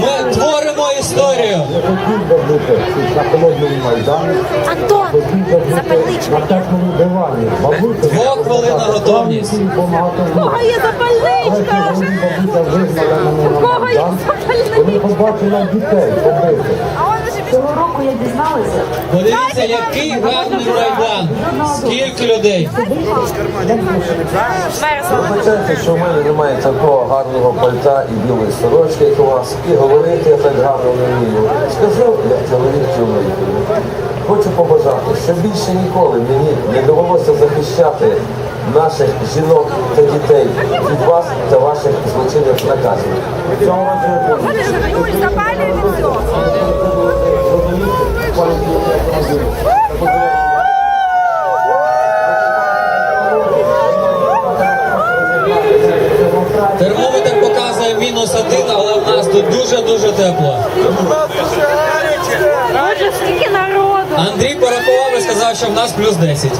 Ми творимо історію. хотів би бути на холодному майдані, Антон, запальничка. Двоххвилинна готовність. У Кого є запальничка? на Кого є запальничка? Вони побачили дітей побитих. Цього року я дізналася. Подивіться, який гарний майдан. Скільки людей. Вибачайте, що в мене немає такого гарного пальта і білої сорочки, як у вас, і говорити я так гарно не вмію. Скажу, як чоловік чоловікові. Хочу побажати, щоб більше ніколи мені не довелося захищати наших жінок та дітей від вас та ваших злочинних наказів. Цього я буду. Все. Термометр показує мінус один, але в нас тут дуже-дуже тепло. Боже, скільки народу. Андрій порахував і сказав, що в нас плюс 10.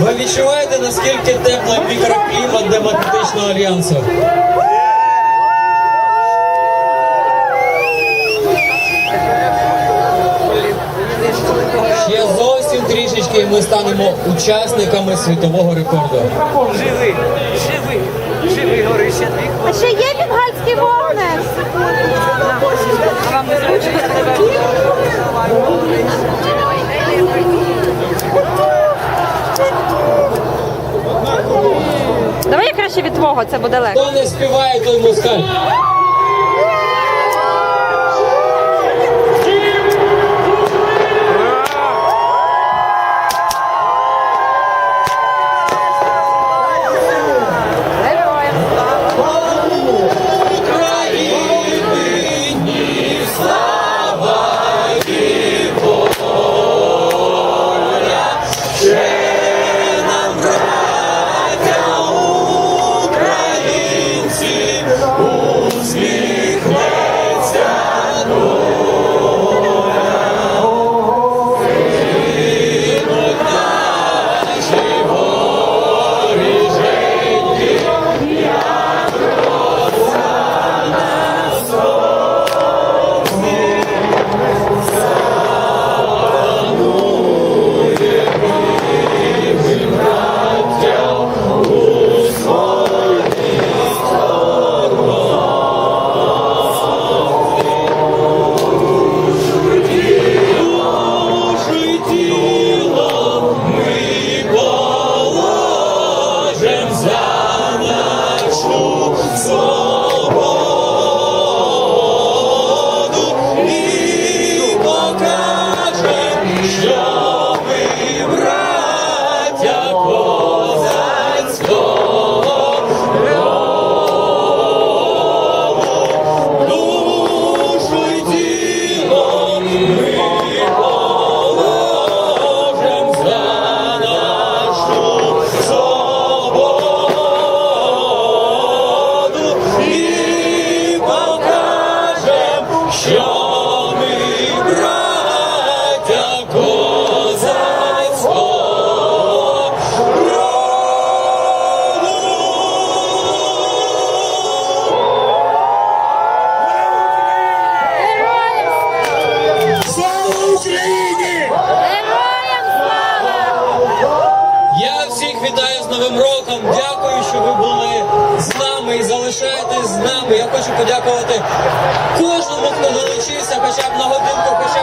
Ви відчуваєте, наскільки теплий мікроклімат демократичного альянсу? Ми станемо учасниками світового рекорду. Живий, живий, живий горище твій. А ще є бенгальський тебе. Давай я краще від твого, це буде легше. Хто не співає, той москаль. Я хочу подякувати кожному, хто долучився, хоча б на годинку, хоча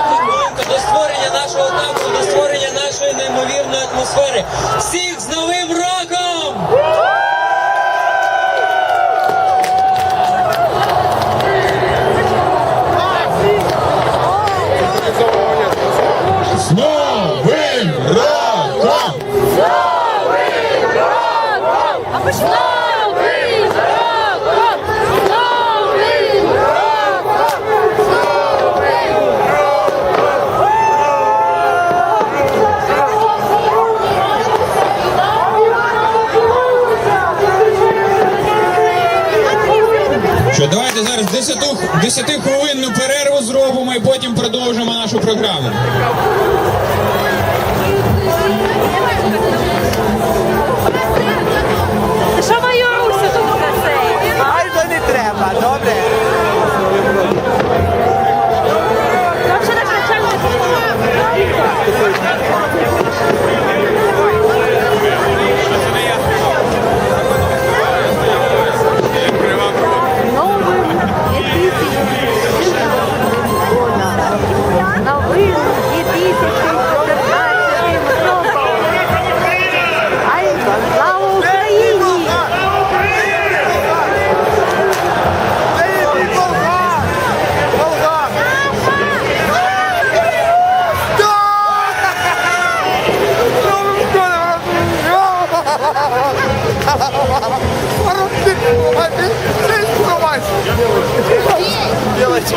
10, 10 хвилинну перерву зробимо і потім продовжимо нашу програму. Ну, наче